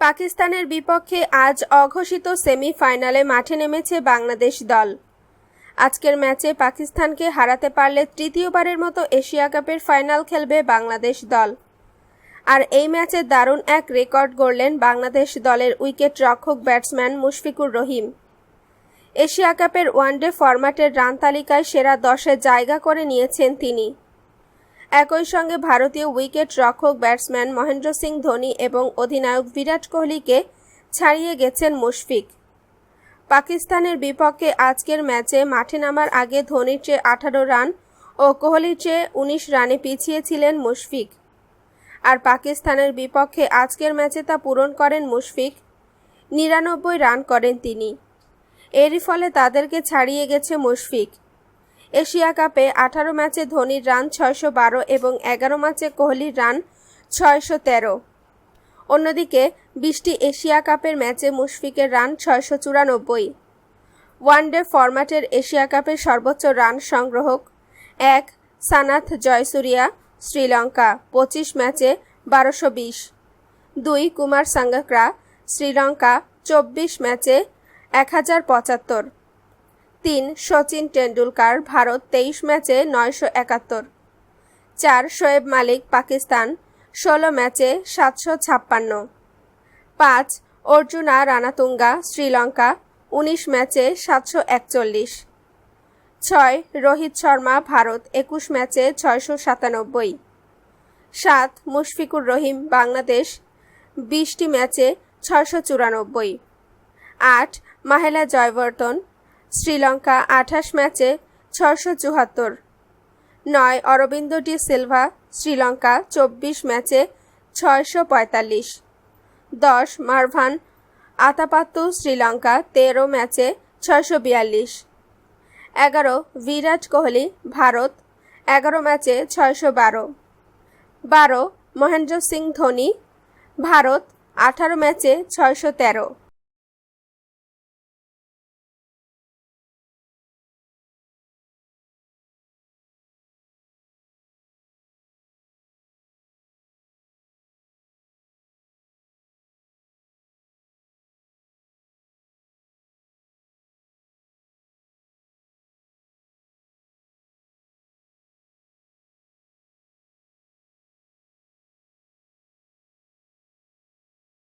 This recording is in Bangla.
পাকিস্তানের বিপক্ষে আজ অঘোষিত সেমিফাইনালে মাঠে নেমেছে বাংলাদেশ দল। আজকের ম্যাচে পাকিস্তানকে হারাতে পারলে তৃতীয়বারের মতো এশিয়া কাপের ফাইনাল খেলবে বাংলাদেশ দল। আর এই ম্যাচে দারুণ এক রেকর্ড গড়লেন বাংলাদেশ দলের উইকেট রক্ষক ব্যাটসম্যান মুশফিকুর রহিম। এশিয়া কাপের ওয়ানডে ফরম্যাটের রান তালিকায় সেরা দশে জায়গা করে নিয়েছেন তিনি। একই সঙ্গে ভারতীয় উইকেট রক্ষক ব্যাটসম্যান মহেন্দ্র সিং ধোনি এবং অধিনায়ক বিরাট কোহলিকে ছাড়িয়ে গেছেন মুশফিক। পাকিস্তানের বিপক্ষে আজকের ম্যাচে মাঠে নামার আগে ধোনির চেয়ে আঠারো রান ও কোহলির চেয়ে উনিশ রানে পিছিয়ে ছিলেন মুশফিক। আর পাকিস্তানের বিপক্ষে আজকের ম্যাচে তা পূরণ করেন মুশফিক। নিরানব্বই রান করেন তিনি। এরই ফলে তাদেরকে ছাড়িয়ে গেছে মুশফিক। এশিয়া কাপে আঠারো ম্যাচে ধোনির রান ছয়শো বারো এবং এগারো ম্যাচে কোহলির রান ছয়শো তেরো। অন্যদিকে, বিশটি এশিয়া কাপের ম্যাচে মুশফিকের রান ছয়শো চুরানব্বই। ওয়ানডে ফরম্যাটের এশিয়া কাপের সর্বোচ্চ রান সংগ্রহক এক, সানাথ জয়সুরিয়া, শ্রীলঙ্কা, পঁচিশ ম্যাচে বারোশো বিশ। দুই, কুমার সাঙ্গাকরা, শ্রীলঙ্কা, চব্বিশ ম্যাচে এক হাজার পঁচাত্তর। তিন সচিন টেন্ডুলকার ভারত তেইশ ম্যাচে নয়শো একাত্তর। চার শোয়েব মালিক পাকিস্তান, ষোলো ম্যাচে সাতশো ছাপ্পান্ন। পাঁচ অর্জুনা রানাতুঙ্গা, শ্রীলঙ্কা, উনিশ ম্যাচে সাতশো একচল্লিশ। ছয় রোহিত শর্মা, ভারত একুশ ম্যাচে ছয়শো সাতানব্বই। সাত মুশফিকুর রহিম, বাংলাদেশ, বিশটি ম্যাচে ছয়শো চুরানব্বই। আট মাহেলা জয়বর্ধন শ্রীলঙ্কা আঠাশ ম্যাচে ছশো চুয়াত্তর। নয় অরবিন্দ ডি সিলভা, শ্রীলঙ্কা চব্বিশ ম্যাচে ছয়শো পঁয়তাল্লিশ। দশ মারভান আতাপাত্তু শ্রীলঙ্কা তেরো ম্যাচে ছয়শো বিয়াল্লিশ। এগারো বিরাট কোহলি, ভারত এগারো ম্যাচে ছয়শো বারো। বারো মহেন্দ্র সিং ধোনি, ভারত আঠারো ম্যাচে ছয়শো তেরো।